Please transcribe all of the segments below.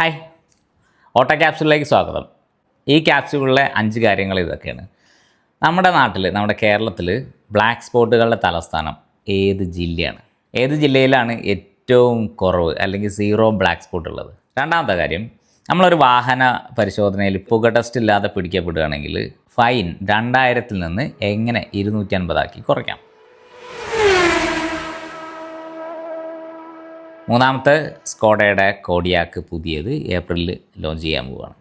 Hi. Auto ക്യാപ്സ്യൂളിലേക്ക് സ്വാഗതം. ഈ ക്യാപ്സ്യൂളിലെ അഞ്ച് കാര്യങ്ങൾ ഇതൊക്കെയാണ്. നമ്മുടെ നാട്ടിൽ നമ്മുടെ കേരളത്തിൽ ബ്ലാക്ക് സ്പോട്ടുകളുടെ തലസ്ഥാനം ഏത് ജില്ലയാണ്? ഏത് ജില്ലയിലാണ് ഏറ്റവും കുറവ് അല്ലെങ്കിൽ സീറോ ബ്ലാക്ക് സ്പോട്ട് ഉള്ളത്? രണ്ടാമത്തെ കാര്യം നമ്മളൊരു വാഹന പരിശോധനയിൽ പുക ടെസ്റ്റ് ഇല്ലാതെ പിടിക്കപ്പെടുകയാണെങ്കിൽ ഫൈൻ രണ്ടായിരത്തിൽ നിന്ന് എങ്ങനെ ഇരുന്നൂറ്റി അൻപതാക്കി കുറയ്ക്കാം. മൂന്നാമത്തെ സ്കോഡയുടെ കോഡിയാക്ക് പുതിയത് ഏപ്രിലിൽ ലോഞ്ച് ചെയ്യാൻ പോവുകയാണ്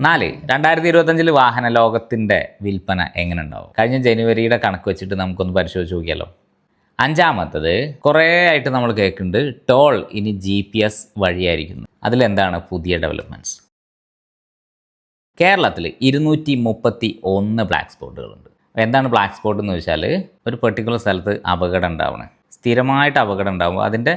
നാല് രണ്ടായിരത്തി ഇരുപത്തഞ്ചിൽ വാഹന ലോകത്തിന്റെ വിൽപ്പന എങ്ങനെ ഉണ്ടാവും കഴിഞ്ഞ ജനുവരിയുടെ കണക്ക് വെച്ചിട്ട് നമുക്കൊന്ന് പരിശോധിച്ച് നോക്കിയാലോ. അഞ്ചാമത്തത് കുറേ ആയിട്ട് നമ്മൾ കേൾക്കുന്നുണ്ട് ടോൾ ഇനി ജി പി എസ് വഴിയായിരിക്കുന്നു. അതിലെന്താണ് പുതിയ ഡെവലപ്മെന്റ്സ് കേരളത്തിൽ ഇരുന്നൂറ്റി മുപ്പത്തി ഒന്ന് ബ്ലാക്ക് സ്പോട്ടുകളുണ്ട് എന്താണ് ബ്ലാക്ക് സ്പോട്ട് എന്ന് വെച്ചാൽ ഒരു പെർട്ടിക്കുലർ സ്ഥലത്ത് അപകടം ഉണ്ടാവണം. സ്ഥിരമായിട്ട് അപകടം ഉണ്ടാകുമ്പോൾ അതിന്റെ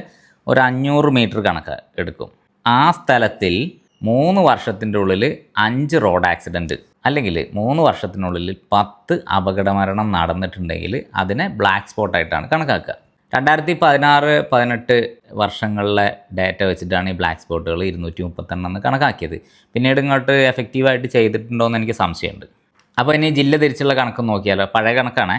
ഒരു അഞ്ഞൂറ് മീറ്റർ കണക്ക് എടുക്കും. ആ സ്ഥലത്തിൽ മൂന്ന് വർഷത്തിന്റെ ഉള്ളിൽ അഞ്ച് റോഡ് ആക്സിഡന്റ് അല്ലെങ്കിൽ മൂന്ന് വർഷത്തിനുള്ളിൽ പത്ത് അപകടമരണം നടന്നിട്ടുണ്ടെങ്കിൽ അതിനെ ബ്ലാക്ക് സ്പോട്ടായിട്ടാണ് കണക്കാക്കുക. രണ്ടായിരത്തി പതിനാറ് പതിനെട്ട് വർഷങ്ങളിലെ ഡാറ്റ വെച്ചിട്ടാണ് ഈ ബ്ലാക്ക് സ്പോട്ടുകൾ ഇരുന്നൂറ്റി മുപ്പത്തെണ്ണം എന്ന് കണക്കാക്കിയത്. പിന്നീട് ഇങ്ങോട്ട് എഫക്റ്റീവായിട്ട് ചെയ്തിട്ടുണ്ടോ എന്ന് എനിക്ക് സംശയമുണ്ട്. അപ്പോൾ ഇനി ജില്ല തിരിച്ചുള്ള കണക്ക് നോക്കിയാലോ? പഴയ കണക്കാണേ.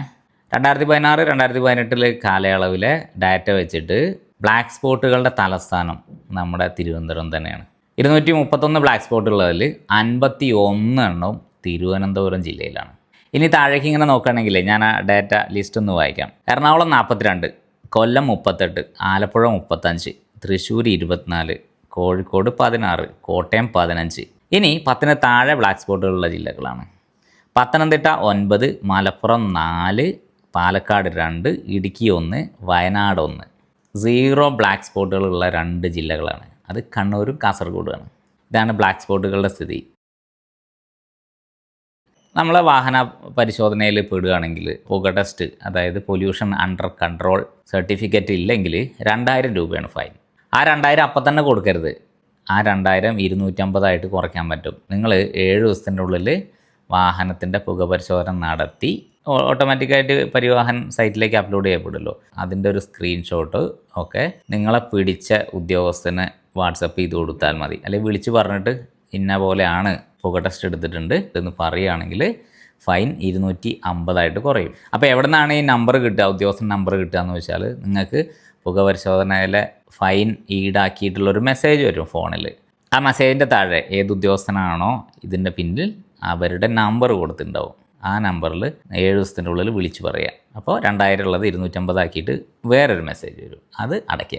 രണ്ടായിരത്തി പതിനാറ് രണ്ടായിരത്തി പതിനെട്ടിലെ കാലയളവിലെ ഡാറ്റ വെച്ചിട്ട് ബ്ലാക്ക് സ്പോട്ടുകളുടെ തലസ്ഥാനം നമ്മുടെ തിരുവനന്തപുരം തന്നെയാണ്. ഇരുന്നൂറ്റി മുപ്പത്തൊന്ന് ബ്ലാക്ക് സ്പോട്ടുള്ളതിൽ അൻപത്തി ഒന്ന് എണ്ണവും തിരുവനന്തപുരം ജില്ലയിലാണ്. ഇനി താഴേക്ക് ഇങ്ങനെ നോക്കുകയാണെങ്കിൽ ഞാൻ ആ ഡാറ്റ ലിസ്റ്റ് ഒന്ന് വായിക്കാം. എറണാകുളം നാൽപ്പത്തിരണ്ട് കൊല്ലം മുപ്പത്തെട്ട് ആലപ്പുഴ മുപ്പത്തഞ്ച് തൃശ്ശൂർ ഇരുപത്തിനാല് കോഴിക്കോട് പതിനാറ് കോട്ടയം പതിനഞ്ച്. ഇനി പത്തിന് താഴെ ബ്ലാക്ക് സ്പോട്ടുകളുള്ള ജില്ലകളാണ്. പത്തനംതിട്ട ഒൻപത് മലപ്പുറം നാല് പാലക്കാട് രണ്ട് ഇടുക്കി ഒന്ന് വയനാട് ഒന്ന്. സീറോ ബ്ലാക്ക് സ്പോട്ടുകളുള്ള രണ്ട് ജില്ലകളാണ്. അത് കണ്ണൂരും കാസർഗോഡുമാണ്. ഇതാണ് ബ്ലാക്ക് സ്പോട്ടുകളുടെ സ്ഥിതി. നമ്മളെ വാഹന പരിശോധനയിൽ പെടുകയാണെങ്കിൽ പുക ടെസ്റ്റ് അതായത് പൊല്യൂഷൻ അണ്ടർ കൺട്രോൾ സർട്ടിഫിക്കറ്റ് ഇല്ലെങ്കിൽ രണ്ടായിരം രൂപയാണ് ഫൈൻ. ആ രണ്ടായിരം അപ്പം തന്നെ കൊടുക്കരുത്. ആ രണ്ടായിരം ഇരുന്നൂറ്റമ്പതായിട്ട് കുറയ്ക്കാൻ പറ്റും. നിങ്ങൾ ഏഴ് ദിവസത്തിന്റെ ഉള്ളിൽ വാഹനത്തിന്റെ പുക പരിശോധന നടത്തി ഓട്ടോമാറ്റിക്കായിട്ട് പരിവാഹൻ സൈറ്റിലേക്ക് അപ്ലോഡ് ചെയ്യപ്പെടുമല്ലോ അതിന്റെ ഒരു സ്ക്രീൻഷോട്ട് ഒക്കെ നിങ്ങളെ പിടിച്ച ഉദ്യോഗസ്ഥന് വാട്സപ്പ് ചെയ്ത് കൊടുത്താൽ മതി. അല്ലെങ്കിൽ വിളിച്ച് പറഞ്ഞിട്ട് ഇന്ന പോലെയാണ് പുക ടെസ്റ്റ് എടുത്തിട്ടുണ്ട് എന്ന് പറയുകയാണെങ്കിൽ ഫൈൻ ഇരുന്നൂറ്റി അമ്പതായിട്ട് കുറയും. അപ്പോൾ എവിടെ നിന്നാണ് ഈ നമ്പർ കിട്ടുക ഉദ്യോഗസ്ഥൻ നമ്പർ കിട്ടുക എന്ന് വെച്ചാൽ നിങ്ങൾക്ക് പുക പരിശോധനയിലെ ഫൈൻ ഈടാക്കിയിട്ടുള്ളൊരു മെസ്സേജ് വരും ഫോണിൽ. ആ മെസ്സേജിന്റെ താഴെ ഏത് ഉദ്യോഗസ്ഥനാണോ ഇതിന്റെ പിന്നിൽ അവരുടെ നമ്പർ കൊടുത്തിട്ടുണ്ടാവും. ആ നമ്പറിൽ ഏഴ് ദിവസത്തിന്റെ ഉള്ളിൽ വിളിച്ച് പറയുക അപ്പോൾ രണ്ടായിരം ഉള്ളത് ഇരുന്നൂറ്റമ്പതാക്കിയിട്ട് വേറൊരു മെസ്സേജ് വരും. അത് അടയ്ക്കുക.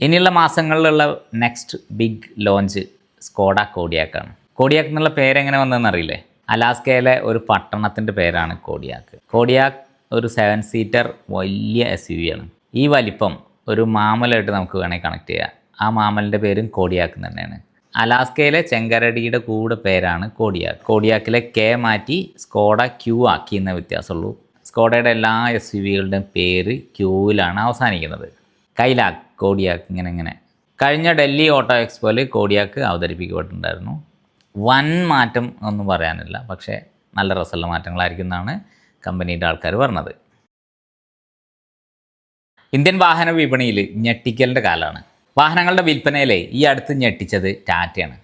ഇനിയുള്ള മാസങ്ങളിലുള്ള നെക്സ്റ്റ് ബിഗ് ലോഞ്ച് സ്കോഡ കോഡിയാക്കാണ്. കോഡിയാക്ക് എന്നുള്ള പേരെങ്ങനെ വന്നതെന്ന് അറിയില്ലേ? അലാസ്കയിലെ ഒരു പട്ടണത്തിന്റെ പേരാണ് കോഡിയാക്ക്. കോഡിയാക്ക് ഒരു സെവൻ സീറ്റർ വലിയ എസ് യു ആണ്. ഈ വലിപ്പം ഒരു മാമലായിട്ട് നമുക്ക് വേണമെങ്കിൽ കണക്ട് ചെയ്യാം. ആ മാമലിന്റെ പേരും കോഡിയാക്ക് തന്നെയാണ്. അലാസ്കയിലെ ചെങ്കരടിയുടെ കൂട് പേരാണ് കോഡിയാക്ക്. കോഡിയാക്കിലെ കെ മാറ്റി സ്കോഡ ക്യൂ ആക്കി എന്ന വ്യത്യാസമുള്ളൂ. സ്കോഡയുടെ എല്ലാ എസ് യു വികളുടെയും പേര് ക്യൂവിലാണ് അവസാനിക്കുന്നത്. കൈലാക്ക് കോഡിയാക്ക് ഇങ്ങനെ ഇങ്ങനെ. കഴിഞ്ഞ ഡൽഹി ഓട്ടോ എക്സ്പോയിൽ കോഡിയാക്ക് അവതരിപ്പിക്കപ്പെട്ടിട്ടുണ്ടായിരുന്നു. വൻ മാറ്റം ഒന്നും പറയാനില്ല പക്ഷേ നല്ല രസമുള്ള മാറ്റങ്ങളായിരിക്കും എന്നാണ് കമ്പനിയുടെ ആൾക്കാർ പറഞ്ഞത്. ഇന്ത്യൻ വാഹന വിപണിയിൽ ഞെട്ടിക്കലിന്റെ കാലമാണ്. വാഹനങ്ങളുടെ വിൽപ്പനയിലെ ഈ അടുത്ത് ഞെട്ടിച്ചത് ടാറ്റയാണ്.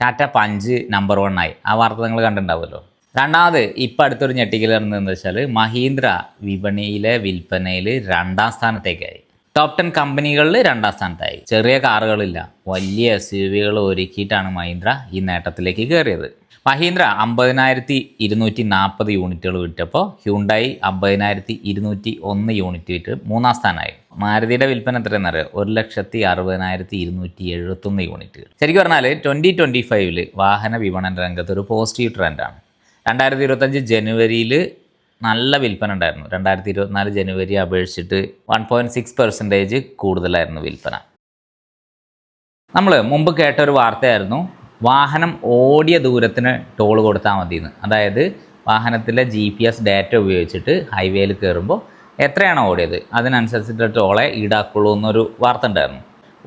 ടാറ്റ പഞ്ച് നമ്പർ വൺ ആയി. ആ വാർത്ത നിങ്ങൾ കണ്ടിട്ടുണ്ടാവുമല്ലോ. രണ്ടാമത് ഇപ്പം അടുത്തൊരു ഞെട്ടിക്കൽ നടന്നതെന്ന് വെച്ചാൽ മഹീന്ദ്ര വിപണിയിലെ വിൽപ്പനയിൽ രണ്ടാം സ്ഥാനത്തേക്കായി. ടോപ്പ് ടെൻ കമ്പനികളിൽ രണ്ടാം സ്ഥാനത്തായി. ചെറിയ കാറുകളില്ല. വലിയ എസ് യു വികൾ ഒരുക്കിയിട്ടാണ് മഹീന്ദ്ര ഈ നേട്ടത്തിലേക്ക് കയറിയത്. മഹീന്ദ്ര അമ്പതിനായിരത്തി ഇരുന്നൂറ്റി നാൽപ്പത് യൂണിറ്റുകൾ വിറ്റപ്പോൾ ഹ്യൂണ്ടായി അമ്പതിനായിരത്തി ഇരുന്നൂറ്റി ഒന്ന് യൂണിറ്റ് വിറ്റ് മൂന്നാം സ്ഥാനമായി. മാരുതിയുടെ വിൽപ്പന എത്രയെന്ന് അറിയാം ഒരു ലക്ഷത്തി അറുപതിനായിരത്തി ഇരുന്നൂറ്റി എഴുപത്തൊന്ന് യൂണിറ്റുകൾ ശരിക്കും പറഞ്ഞാൽ ട്വന്റി ട്വന്റി ഫൈവിൽ വാഹന വിപണന രംഗത്ത് ഒരു പോസിറ്റീവ് ട്രെൻഡാണ് രണ്ടായിരത്തി ഇരുപത്തഞ്ച് ജനുവരിയിൽ നല്ല വിൽപ്പന ഉണ്ടായിരുന്നു. രണ്ടായിരത്തി ഇരുപത്തിനാല് ജനുവരി അപേക്ഷിച്ചിട്ട് വൺ പോയിന്റ് സിക്സ് പെർസെന്റേജ് കൂടുതലായിരുന്നു വിൽപ്പന. നമ്മൾ മുമ്പ് കേട്ട ഒരു വാർത്തയായിരുന്നു വാഹനം ഓടിയ ദൂരത്തിന് ടോൾ കൊടുത്താൽ മതിയെന്ന് അതായത് വാഹനത്തിലെ ജി പി എസ് ഡാറ്റ ഉപയോഗിച്ചിട്ട് ഹൈവേയിൽ കയറുമ്പോൾ എത്രയാണോ ഓടിയത്? അതിനനുസരിച്ചിട്ട് ടോളെ ഈടാക്കുള്ളൂ എന്നൊരു വാർത്ത ഉണ്ടായിരുന്നു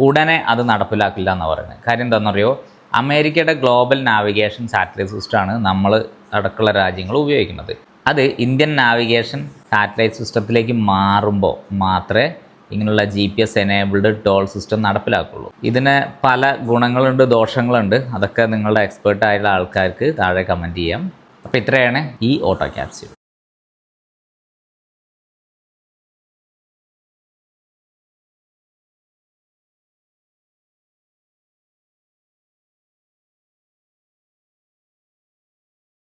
ഉടനെ അത് നടപ്പിലാക്കില്ല എന്ന് പറയുന്നത്. കാര്യം എന്താണെന്നറിയോ? അമേരിക്കയുടെ ഗ്ലോബൽ നാവിഗേഷൻ സാറ്റലൈറ്റ് സിസ്റ്റമാണ് നമ്മൾ അടക്കമുള്ള രാജ്യങ്ങൾ ഉപയോഗിക്കുന്നത്. അത് ഇന്ത്യൻ നാവിഗേഷൻ സാറ്റലൈറ്റ് സിസ്റ്റത്തിലേക്ക് മാറുമ്പോൾ മാത്രമേ ഇങ്ങനെയുള്ള G P S enabled toll system നടപ്പിലാക്കുള്ളൂ. ഇതിന് പല ഗുണങ്ങളുണ്ട് ദോഷങ്ങളുണ്ട്. അതൊക്കെ നിങ്ങളുടെ എക്സ്പേർട്ട് ആയിട്ടുള്ള ആൾക്കാർക്ക് താഴെ കമന്റ് ചെയ്യാം. അപ്പോൾ ഇത്രയാണ് ഈ ഓട്ടോ ക്യാപ്സ്യൂൾ